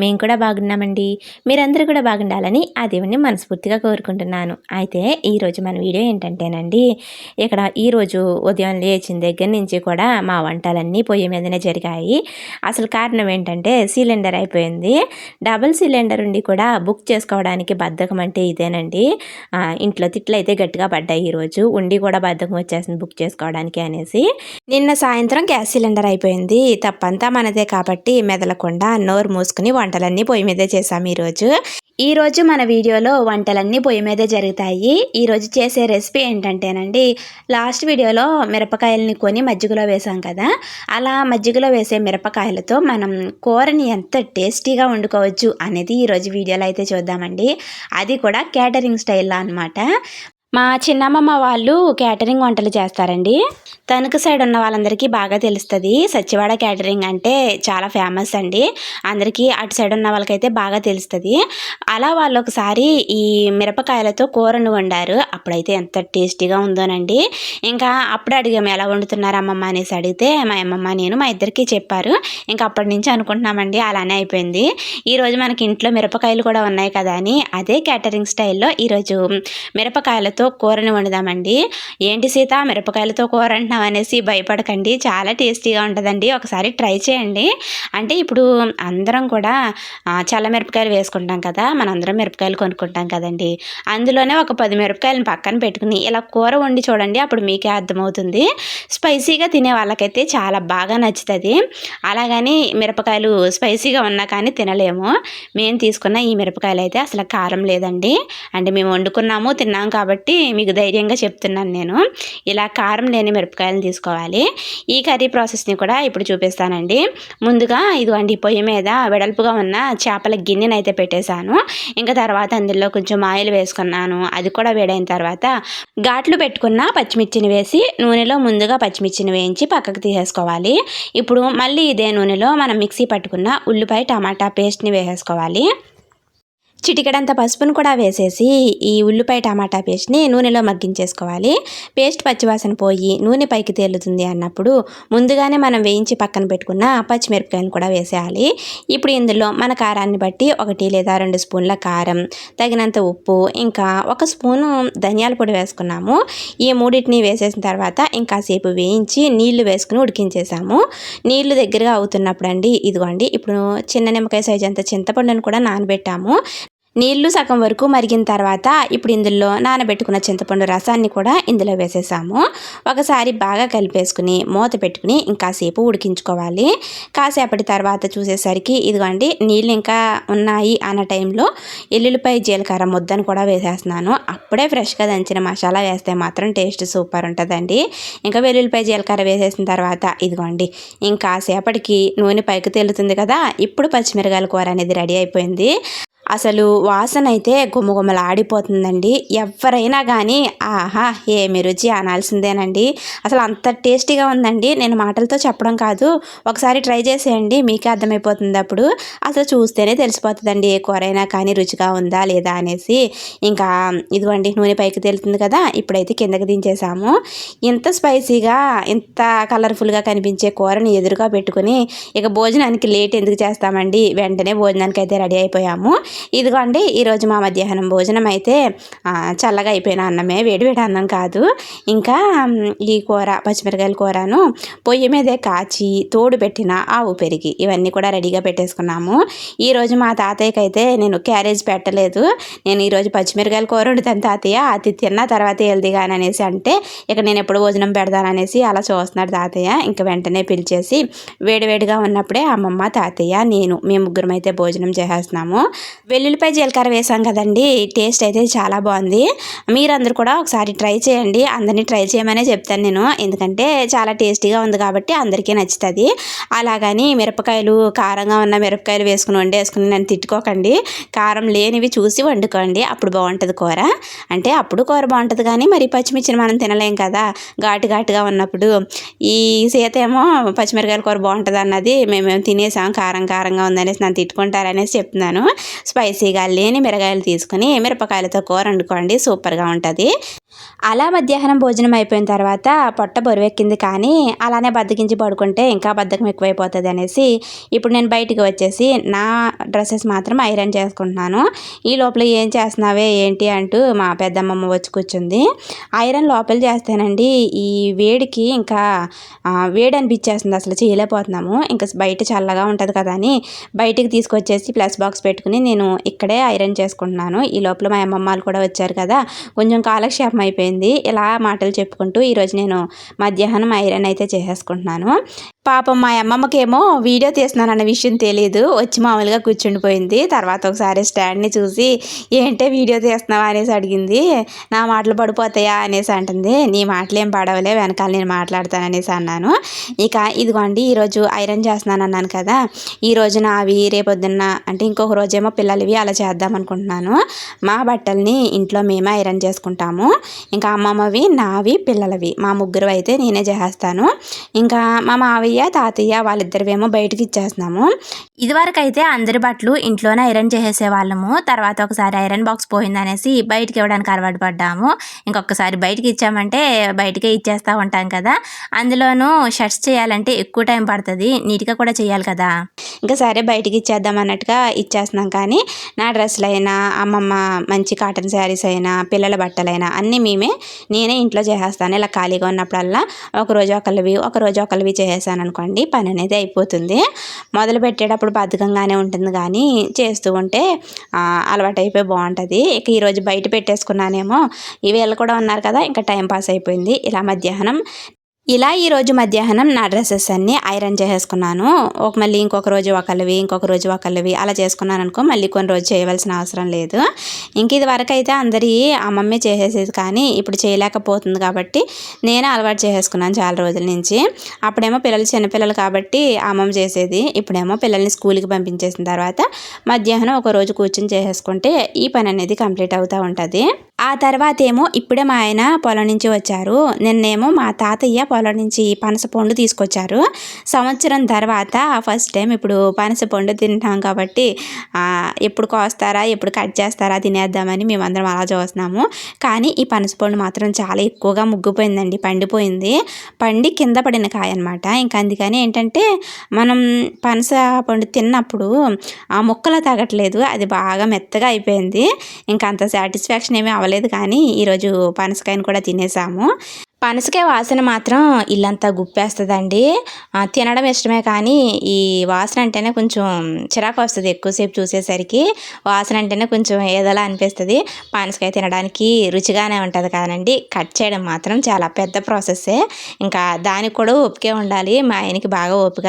మేము కూడా బాగున్నామండి. మీరందరూ కూడా బాగుండాలని ఆ దేవుణ్ణి మనస్ఫూర్తిగా కోరుకుంటున్నాను. అయితే ఈరోజు మన వీడియో ఏంటంటేనండి ఇక్కడ ఈరోజు ఉదయం లేచిన దగ్గర నుంచి కూడా మా వంటలన్నీ పొయ్యి మీదనే జరిగాయి. అసలు కారణం ఏంటంటే సిలిండర్ అయిపోయింది. డబుల్ సిలిండర్ ఉండి కూడా బుక్ చేసుకోవడానికి బద్ధకం అంటే ఇదేనండి. ఇంట్లో తిట్లు అయితే గట్టిగా పడ్డాయి ఈరోజు ఉండి కూడా బద్ధకం వచ్చేసింది బుక్ చేసుకోవడానికి అనేసి. నిన్న సాయంత్రం గ్యాస్ సిలిండర్ అయిపోయింది. తప్పంతా మనదే కాబట్టి మెదలకుండా నోరు మూసుకుని వంటలన్నీ పొయ్యి మీదే చేసాం ఈరోజు. ఈరోజు మన వీడియోలో వంటలన్నీ పొయ్యి మీదే జరుగుతాయి. ఈరోజు చేసే రెసిపీ ఏంటంటేనండి లాస్ట్ వీడియోలో మిరపకాయలని కొని మజ్జిగలో వేసాం కదా అలా మజ్జిగలో వేసే మిరపకాయలతో మనం కూరని ఎంత టేస్టీగా వండుకోవచ్చు అనేది ఈరోజు వీడియోలో అయితే చూద్దామండి. అది కూడా క్యాటరింగ్ స్టైల్లో అనమాట మా చిన్నమ్మమ్మ వాళ్ళు క్యాటరింగ్ వంటలు చేస్తారండి. తణుకు సైడ్ ఉన్న వాళ్ళందరికీ బాగా తెలుస్తుంది. సచ్చివాడ క్యాటరింగ్ అంటే చాలా ఫేమస్ అండి. అందరికీ అటు సైడ్ ఉన్న వాళ్ళకైతే బాగా తెలుస్తుంది. అలా వాళ్ళు ఒకసారి ఈ మిరపకాయలతో కూరను వండారు. అప్పుడైతే ఎంత టేస్టీగా ఉందోనండి. ఇంకా అప్పుడు అడిగాము ఎలా వండుతున్నారు అమ్మమ్మ? అనేసి అడిగితే మా అమ్మమ్మ నేను మా ఇద్దరికి చెప్పారు. ఇంకా అప్పటి నుంచి అనుకుంటున్నామండి. అలానే అయిపోయింది. ఈరోజు మనకి ఇంట్లో మిరపకాయలు కూడా ఉన్నాయి కదా అని అదే క్యాటరింగ్ స్టైల్లో ఈరోజు మిరపకాయలతో కూరని వండుదామండి. ఏంటి సీత? మిరపకాయలతో కూర అంటున్నాం అనేసి భయపడకండి. చాలా టేస్టీగా ఉంటుందండి. ఒకసారి ట్రై చేయండి. అంటే ఇప్పుడు అందరం కూడా చల్ల మిరపకాయలు వేసుకుంటాం కదా. మనందరం మిరపకాయలు కొనుక్కుంటాం కదండి. అందులోనే ఒక పది మిరపకాయలను పక్కన పెట్టుకుని ఇలా కూర వండి చూడండి. అప్పుడు మీకే అర్థమవుతుంది. స్పైసీగా తినే వాళ్ళకైతే చాలా బాగా నచ్చుతుంది. అలాగని మిరపకాయలు స్పైసీగా ఉన్నా కానీ తినలేము. మేము తీసుకున్న ఈ మిరపకాయలు అయితే అసలు కారం లేదండి. అంటే మేము వండుకున్నాము తిన్నాం కాబట్టి మీకు ధైర్యంగా చెప్తున్నాను నేను. ఇలా కారం లేని మిరపకాయలను తీసుకోవాలి. ఈ కర్రీ ప్రాసెస్ని కూడా ఇప్పుడు చూపిస్తానండి. ముందుగా ఇదిగోండి పొయ్యి మీద వెడల్పుగా ఉన్న చేపల గిన్నెని అయితే పెట్టేశాను. ఇంకా తర్వాత అందులో కొంచెం ఆయిల్ వేసుకున్నాను. అది కూడా వేడైన తర్వాత ఘాట్లు పెట్టుకున్న పచ్చిమిర్చిని వేసి నూనెలో ముందుగా పచ్చిమిర్చిని వేయించి పక్కకు తీసేసుకోవాలి. ఇప్పుడు మళ్ళీ ఇదే నూనెలో మనం మిక్సీ పట్టుకున్న ఉల్లిపాయ టమాటా పేస్ట్ని వేసేసుకోవాలి. చిటికడంత పసుపును కూడా వేసేసి ఈ ఉల్లిపాయ టమాటా పేస్ట్ని నూనెలో మగ్గించేసుకోవాలి. పేస్ట్ పచ్చివాసన పోయి నూనె పైకి తేలుతుంది అన్నప్పుడు ముందుగానే మనం వేయించి పక్కన పెట్టుకున్న పచ్చిమిరపకాయలు కూడా వేసేయాలి. ఇప్పుడు ఇందులో మన కారాన్ని బట్టి ఒకటి లేదా రెండు స్పూన్ల కారం తగినంత ఉప్పు ఇంకా ఒక స్పూను ధనియాల పొడి వేసుకున్నాము. ఈ మూడింటిని వేసేసిన తర్వాత ఇంకాసేపు వేయించి నీళ్ళు వేసుకుని ఉడికించేసాము. నీళ్ళు దగ్గరగా అవుతున్నప్పుడు అండి ఇదిగోండి ఇప్పుడు చిన్న నిమ్మకాయ సైజ్ అంత చింతపండును కూడా నానబెట్టాము. నీళ్ళు సగం వరకు మరిగిన తర్వాత ఇప్పుడు ఇందులో నానబెట్టుకున్న చింతపండు రసాన్ని కూడా ఇందులో వేసేసాము. ఒకసారి బాగా కలిపేసుకుని మూత పెట్టుకుని ఇంకాసేపు ఉడికించుకోవాలి. కాసేపటి తర్వాత చూసేసరికి ఇదిగోండి నీళ్ళు ఇంకా ఉన్నాయి అన్న టైంలో ఎల్లుల్లిపై జీలకర్ర ముద్దను కూడా వేసేస్తున్నాను. అప్పుడే ఫ్రెష్గా దంచిన మసాలా వేస్తే మాత్రం టేస్ట్ సూపర్ ఉంటుందండి. ఇంకా వెల్లుల్లిపై జీలకర్ర వేసేసిన తర్వాత ఇదిగోండి ఇంకాసేపటికి నూనె పైకి తేలుతుంది కదా ఇప్పుడు పచ్చిమిరకాయల కూర అనేది రెడీ అయిపోయింది. అసలు వాసన అయితే గుమగుమలాడిపోతుందండి. ఎవరైనా కానీ ఆహా ఏమి రుచి అనాల్సిందేనండి. అసలు అంత టేస్టీగా ఉందండి. నేను మాటలతో చెప్పడం కాదు. ఒకసారి ట్రై చేసేయండి. మీకే అర్థమైపోతుంది అప్పుడు. అసలు చూస్తేనే తెలిసిపోతుందండి ఏ కూరైనా కానీ రుచిగా ఉందా లేదా అనేసి. ఇంకా ఇదిగోండి నూనె పైకి తేలుతుంది కదా ఇప్పుడైతే కిందకి దించేసాము. ఇంత స్పైసీగా ఇంత కలర్ఫుల్గా కనిపించే కూరని ఎదురుగా పెట్టుకుని ఇక భోజనానికి లేట్ ఎందుకు చేస్తామండి? వెంటనే భోజనానికి అయితే రెడీ అయిపోయాము. ఇదిగోండి ఈరోజు మా మధ్యాహ్నం భోజనం అయితే చల్లగా అయిపోయిన అన్నమే వేడివేడి అన్నం కాదు. ఇంకా ఈ కూర పచ్చిమిరకాయల కూరను పొయ్యి మీదే కాచి తోడు పెట్టిన ఆవు పెరిగి ఇవన్నీ కూడా రెడీగా పెట్టేసుకున్నాము. ఈరోజు మా తాతయ్యకి అయితే నేను క్యారేజ్ పెట్టలేదు. నేను ఈరోజు పచ్చిమిరకాయల కూర వండుతాను తాతయ్య అది తిన్న తర్వాత వెళ్ది అనేసి అంటే ఇక నేను ఎప్పుడు భోజనం పెడతాననేసి అలా చూస్తున్నాడు తాతయ్య. ఇంకా వెంటనే పిలిచేసి వేడివేడిగా ఉన్నప్పుడే అమ్మమ్మ తాతయ్య నేను మేము ముగ్గురం అయితే భోజనం చేసేస్తున్నాము. వెల్లుల్లిపాయ జీలకర్ర వేసాం కదండి. టేస్ట్ అయితే చాలా బాగుంది. మీరందరూ కూడా ఒకసారి ట్రై చేయండి. అందరినీ ట్రై చేయమనే చెప్తాను నేను. ఎందుకంటే చాలా టేస్టీగా ఉంది కాబట్టి అందరికీ నచ్చుతుంది. అలాగని మిరపకాయలు కారంగా ఉన్న మిరపకాయలు వేసుకుని వండేసుకుని నన్ను తిట్టుకోకండి. కారం లేనివి చూసి వండుకోండి. అప్పుడు బాగుంటుంది కూర. అంటే అప్పుడు కూర బాగుంటుంది కానీ మరి పచ్చిమిర్చిని మనం తినలేం కదా. ఘాటు ఘాటుగా ఉన్నప్పుడు ఈ సీత ఏమో పచ్చిమిరకాయల కూర బాగుంటుంది అన్నది మేము తినేసాం. కారం కారంగా ఉందనేసి నన్ను తిట్టుకుంటారనేసి చెప్తున్నాను. స్పైసీగా లేని మిరగాయలు తీసుకుని మిరపకాయలతో కూర వండుకోండి. సూపర్గా ఉంటుంది. అలా మధ్యాహ్నం భోజనం అయిపోయిన తర్వాత పొట్ట బరువెక్కింది కానీ అలానే బద్దకించి పడుకుంటే ఇంకా బద్దకం ఎక్కువైపోతుంది అనేసి ఇప్పుడు నేను బయటికి వచ్చేసి నా డ్రెస్సెస్ మాత్రం ఐరన్ చేసుకుంటున్నాను. ఈ లోపల ఏం చేస్తున్నావే ఏంటి అంటూ మా పెద్దమ్మమ్మ వచ్చి కూర్చుంది. ఐరన్ లోపల చేస్తేనండి ఈ వేడికి ఇంకా వేడి అనిపించేస్తుంది. అసలు చేయలేకపోతున్నాము. ఇంకా బయట చల్లగా ఉంటుంది కదా అని బయటికి తీసుకొచ్చేసి ప్లస్ బాక్స్ పెట్టుకుని నేను ఇక్కడే ఐరన్ చేసుకుంటున్నాను. ఈ లోపల మా అమ్మమ్మ వాళ్ళు కూడా వచ్చారు కదా. కొంచెం కాలక్షేపం అయిపోయింది. ఇలా మాటలు చెప్పుకుంటూ ఈరోజు నేను మధ్యాహ్నం ఐరన్ అయితే చేసేసుకుంటున్నాను. పాపం మా అమ్మమ్మకేమో వీడియో తీస్తున్నానన్న విషయం తెలియదు వచ్చి మామూలుగా కూర్చుండిపోయింది. తర్వాత ఒకసారి స్టాండ్ని చూసి ఏంటే వీడియో తీస్తున్నావా? అనేసి అడిగింది. నా మాటలు పడిపోతాయా? అనేసి అంటుంది. నీ మాటలు ఏం పడవలే వెనకాల నేను మాట్లాడతాను అనేసి అన్నాను. ఇక ఇదిగోండి ఈరోజు ఐరన్ చేస్తున్నాను అన్నాను కదా. ఈ రోజున నావి రేపొద్దున్న అంటే ఇంకొక రోజేమో పిల్లలవి అలా చేద్దాం అనుకుంటున్నాను. మా బట్టల్ని ఇంట్లో మేమే ఐరన్ చేసుకుంటాము. ఇంకా అమ్మమ్మవి నావి పిల్లలవి. మా ముగ్గురు అయితే నేనే చేస్తాను ఇంకా మా మావి మావయ్య తాతయ్య వాళ్ళిద్దరివేమో బయటకి ఇచ్చేస్తున్నాము. ఇదివరకు అయితే అందరి బట్టలు ఇంట్లోనే ఐరన్ చేసేసే వాళ్ళము తర్వాత ఒకసారి ఐరన్ బాక్స్ పోయిందనేసి బయటికి ఇవ్వడానికి అలవాటు పడ్డాము. ఇంకొకసారి బయటికి ఇచ్చామంటే బయటకే ఇచ్చేస్తూ ఉంటాం కదా. అందులోనూ షర్ట్స్ చేయాలంటే ఎక్కువ టైం పడుతుంది. నీట్గా కూడా చేయాలి కదా. ఇంకా సరే బయటికి ఇచ్చేద్దాం అన్నట్టుగా ఇచ్చేస్తున్నాం కానీ నా డ్రెస్సులు అయినా అమ్మమ్మ మంచి కాటన్ శారీస్ అయినా పిల్లల బట్టలైనా అన్నీ మేమే నేనే ఇంట్లో చేసేస్తాను. ఇలా ఖాళీగా ఉన్నప్పుడల్లా ఒకరోజు ఒకళ్ళవి ఒకరోజు ఒకళ్ళవి చేసేసాను అనుకోండి పని అనేది అయిపోతుంది. మొదలు పెట్టేటప్పుడు బద్ధకంగానే ఉంటుంది కానీ చేస్తూ ఉంటే అలవాటైపోయి అలవాటు అయిపోయి బాగుంటుంది ఇక ఈరోజు బయట పెట్టేసుకున్నానేమో ఈ వీళ్ళు కూడా ఉన్నారు కదా ఇంకా టైం పాస్ అయిపోయింది. ఇలా మధ్యాహ్నం ఇలా ఈరోజు మధ్యాహ్నం నా డ్రెస్సెస్ అన్నీ ఐరన్ చేసేసుకున్నాను. ఒక మళ్ళీ ఇంకొక రోజు ఒకళ్ళవి ఇంకొక రోజు ఒకళ్ళవి అలా చేసుకున్నాను అనుకో మళ్ళీ కొన్ని రోజు చేయవలసిన అవసరం లేదు. ఇంక ఇది వరకు అయితే అందరి అమ్మమ్మే చేసేసేది కానీ ఇప్పుడు చేయలేకపోతుంది కాబట్టి నేనే అలవాటు చేసేసుకున్నాను చాలా రోజుల నుంచి. అప్పుడేమో పిల్లలు చిన్నపిల్లలు కాబట్టి అమ్మమ్మ చేసేది. ఇప్పుడేమో పిల్లల్ని స్కూల్కి పంపించేసిన తర్వాత మధ్యాహ్నం ఒక రోజు కూర్చొని చేసేసుకుంటే ఈ పని అనేది కంప్లీట్ అవుతూ ఉంటుంది. ఆ తర్వాత ఏమో ఇప్పుడే మా ఆయన పొలం నుంచి వచ్చారు. నిన్నేమో మా తాతయ్య పొలం నుంచి పనసపండు తీసుకొచ్చారు. సంవత్సరం తర్వాత ఫస్ట్ టైం ఇప్పుడు పనసపండు తింటాం కాబట్టి ఎప్పుడు కోస్తారా ఎప్పుడు కట్ చేస్తారా తినేద్దామని మేమందరం అలా చూస్తున్నాము. కానీ ఈ పనసపండు మాత్రం చాలా ఎక్కువగా ముగ్గిపోయిందండి పండిపోయింది. పండి కింద పడిన కాయ అనమాట ఇంకా అందుకని ఏంటంటే మనం పనస పండు తిన్నప్పుడు ఆ ముక్కలు తగట్లేదు అది బాగా మెత్తగా అయిపోయింది. ఇంకా అంత సాటిస్ఫాక్షన్ ఏమీ అవ్వలేదు కానీ ఈరోజు పనసకాయని కూడా తినేసాము. పనసకాయ వాసన మాత్రం ఇల్లంతా గుప్పేస్తుందండి. తినడం ఇష్టమే కానీ ఈ వాసన అంటేనే కొంచెం చిరాకు వస్తుంది ఎక్కువసేపు చూసేసరికి. వాసన అంటేనే కొంచెం ఏదోలా అనిపిస్తుంది. పనసకాయ తినడానికి రుచిగానే ఉంటుంది కాదండి కట్ చేయడం మాత్రం చాలా పెద్ద ప్రాసెస్సే. ఇంకా దానికి కూడా ఓపికే ఉండాలి. మా ఆయనకి బాగా ఓపిక.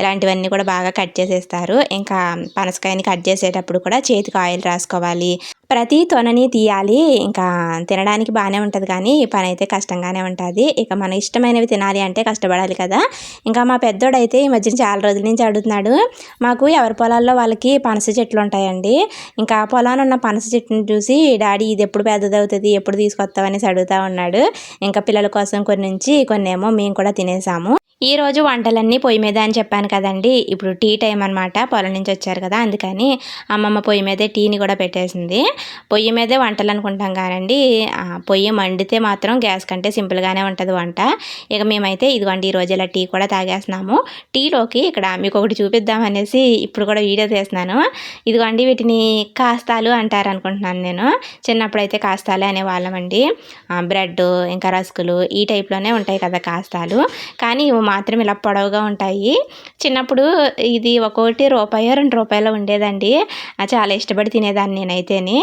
ఇలాంటివన్నీ కూడా బాగా కట్ చేసేస్తారు. ఇంకా పనసకాయని కట్ చేసేటప్పుడు కూడా చేతికి ఆయిల్ రాసుకోవాలి. ప్రతి తొనని తీయాలి. ఇంకా తినడానికి బాగానే ఉంటుంది కానీ పని అయితే కష్టంగానే ఉంటుంది. ఇక మన ఇష్టమైనవి తినాలి అంటే కష్టపడాలి కదా. ఇంకా మా పెద్దోడైతే ఈ మధ్యన చాలా రోజుల నుంచి అడుగుతున్నాడు మాకు ఎవరి పొలాల్లో వాళ్ళకి పనస చెట్లు ఉంటాయండి? ఇంకా పొలాన ఉన్న పనస చెట్టుని చూసి డాడీ ఇది ఎప్పుడు పెద్దదవుతుంది? ఎప్పుడు తీసుకొస్తావు? అనేసి అడుగుతా ఉన్నాడు. ఇంకా పిల్లల కోసం కొన్ని నుంచి కొన్ని ఏమో మేము కూడా తినేసాము. ఈ రోజు వంటలన్నీ పొయ్యి మీద అని చెప్పాను కదండి. ఇప్పుడు టీ టైం అనమాట పొలం నుంచి వచ్చారు కదా అందుకని అమ్మమ్మ పొయ్యి మీదే టీని కూడా పెట్టేసింది. పొయ్యి మీదే వంటలు అనుకుంటాం కానండి పొయ్యి మండితే మాత్రం గ్యాస్ కంటే సింపుల్గానే ఉంటుంది వంట. ఇక మేమైతే ఇదిగోండి ఈ ఇలా టీ కూడా తాగేస్తున్నాము. టీలోకి ఇక్కడ మీకు ఒకటి చూపిద్దాం అనేసి ఇప్పుడు కూడా వీడియో తీస్తున్నాను. ఇదిగోండి వీటిని కాస్తాలు అంటారు అనుకుంటున్నాను నేను. చిన్నప్పుడు అయితే కాస్తాలే అనేవాళ్ళమండి. బ్రెడ్ ఇంకా రస్కులు ఈ టైప్లోనే ఉంటాయి కదా కాస్తాలు. కానీ ఇవి మాత్రం ఇలా పొడవుగా ఉంటాయి. చిన్నప్పుడు ఇది ఒక్కొక్కటి రూపాయో రెండు రూపాయలు ఉండేదండి. చాలా ఇష్టపడి తినేదాన్ని నేనైతేని.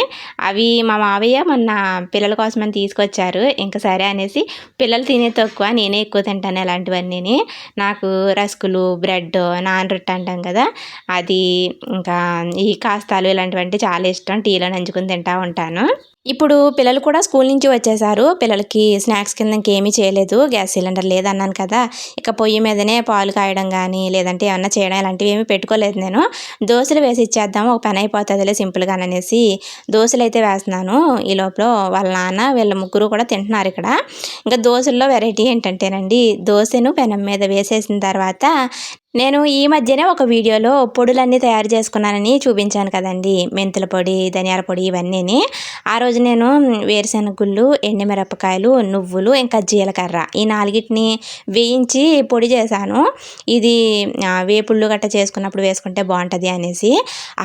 అవి మా మావయ్య మొన్న పిల్లల కోసమని తీసుకొచ్చారు. ఇంకా సరే అనేసి పిల్లలు తినే తక్కువ నేనే ఎక్కువ తింటాను అలాంటివన్నీ నాకు రస్కులు బ్రెడ్ నాన్ రొట్టె అంటాం కదా అది ఇంకా ఈ కాస్తాలు ఇలాంటివంటే చాలా ఇష్టం. టీలో నంచుకుని తింటూ ఉంటాను. ఇప్పుడు పిల్లలు కూడా స్కూల్ నుంచి వచ్చేసారు. పిల్లలకి స్నాక్స్ కింద ఇంకేమీ చేయలేదు. గ్యాస్ సిలిండర్ లేదన్నాను కదా. ఇక పొయ్యి మీదనే పాలు కాయడం కానీ లేదంటే ఏమన్నా చేయడం ఇలాంటివి ఏమీ పెట్టుకోలేదు నేను. దోశలు వేసి ఇచ్చేద్దాం ఒక పని అయిపోతుందిలే సింపుల్గా అనేసి దోశలు అయితే వేస్తున్నాను. ఈ లోపల వాళ్ళ నాన్న వీళ్ళ ముగ్గురు కూడా తింటున్నారు ఇక్కడ. ఇంకా దోశల్లో వెరైటీ ఏంటంటేనండి దోశను పెనం మీద వేసేసిన తర్వాత నేను ఈ మధ్యనే ఒక వీడియోలో పొడులన్నీ తయారు చేసుకున్నానని చూపించాను కదండి. మెంతుల పొడి ధనియాల పొడి ఇవన్నీని. ఆ రోజు నేను వేరుశెనగ గుళ్ళు ఎండుమిరపకాయలు నువ్వులు ఇంకా జీలకర్ర ఈ నాలుగిటిని వేయించి పొడి చేశాను. ఇది వేపుళ్ళు గట్ట చేసుకున్నప్పుడు వేసుకుంటే బాగుంటుంది అనేసి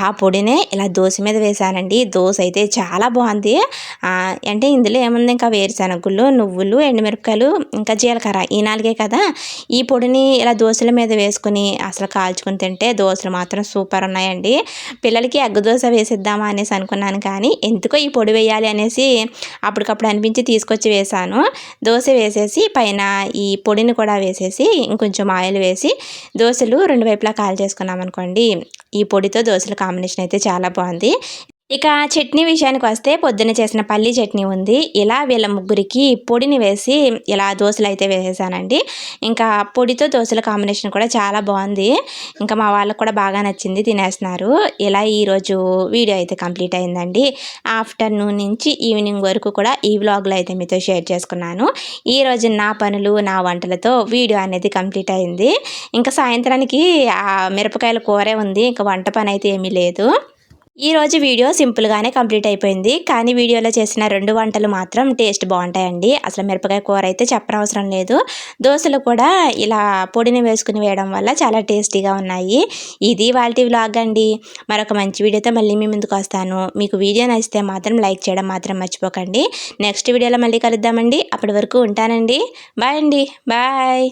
ఆ పొడినే ఇలా దోశ మీద వేశానండి. దోశ అయితే చాలా బాగుంది. అంటే ఇందులో ఏముంది? ఇంకా వేరుశెనగ గుళ్ళు నువ్వులు ఎండుమిరపకాయలు ఇంకా జీలకర్ర ఈ నాలుగే కదా. ఈ పొడిని ఇలా దోశల మీద వేసుకుని అసలు కాల్చుకొని తింటే దోశలు మాత్రం సూపర్ ఉన్నాయండి. పిల్లలకి ఎగ్ దోశ వేసిద్దామా అనేసి అనుకున్నాను కానీ ఎందుకో ఈ పొడి వేయాలి అనేసి అప్పటికప్పుడు అనిపించి తీసుకొచ్చి వేశాను. దోశ వేసేసి పైన ఈ పొడిని కూడా వేసేసి ఇంకొంచెం ఆయిల్ వేసి దోశలు రెండు వైపులా కాల్ చేసుకున్నాం అనుకోండి ఈ పొడితో దోశల కాంబినేషన్ అయితే చాలా బాగుంది. ఇక చట్నీ విషయానికి వస్తే పొద్దున్న చేసిన పల్లి చట్నీ ఉంది. ఇలా వీళ్ళ ముగ్గురికి పొడిని వేసి ఇలా దోశలు అయితే వేసేసానండి. ఇంకా పొడితో దోశల కాంబినేషన్ కూడా చాలా బాగుంది. ఇంకా మా వాళ్ళకు కూడా బాగా నచ్చింది తినేస్తున్నారు. ఇలా ఈరోజు వీడియో అయితే కంప్లీట్ అయిందండి. ఆఫ్టర్నూన్ నుంచి ఈవినింగ్ వరకు కూడా ఈ వ్లాగ్లో అయితే మీతో షేర్ చేసుకున్నాను. ఈ రోజు నా పనులు నా వంటలతో వీడియో అనేది కంప్లీట్ అయింది. ఇంకా సాయంత్రానికి ఆ మిరపకాయల కూరే ఉంది. ఇంకా వంట పని అయితే ఏమీ లేదు. ఈరోజు వీడియో సింపుల్గానే కంప్లీట్ అయిపోయింది. కానీ వీడియోలో చేసిన రెండు వంటలు మాత్రం టేస్ట్ బాగుంటాయండి. అసలు మిరపకాయ కూర అయితే చెప్పనవసరం లేదు. దోశలు కూడా ఇలా పొడిని వేసుకుని వేయడం వల్ల చాలా టేస్టీగా ఉన్నాయి. ఇది వాళ్ళ వ్లాగ్ అండి. మరొక మంచి వీడియోతో మళ్ళీ మీ ముందుకు వస్తాను. మీకు వీడియో నచ్చితే మాత్రం లైక్ చేయడం మాత్రం మర్చిపోకండి. నెక్స్ట్ వీడియోలో మళ్ళీ కలుద్దామండి. అప్పటి వరకు ఉంటానండి. బాయ్ అండి. బాయ్.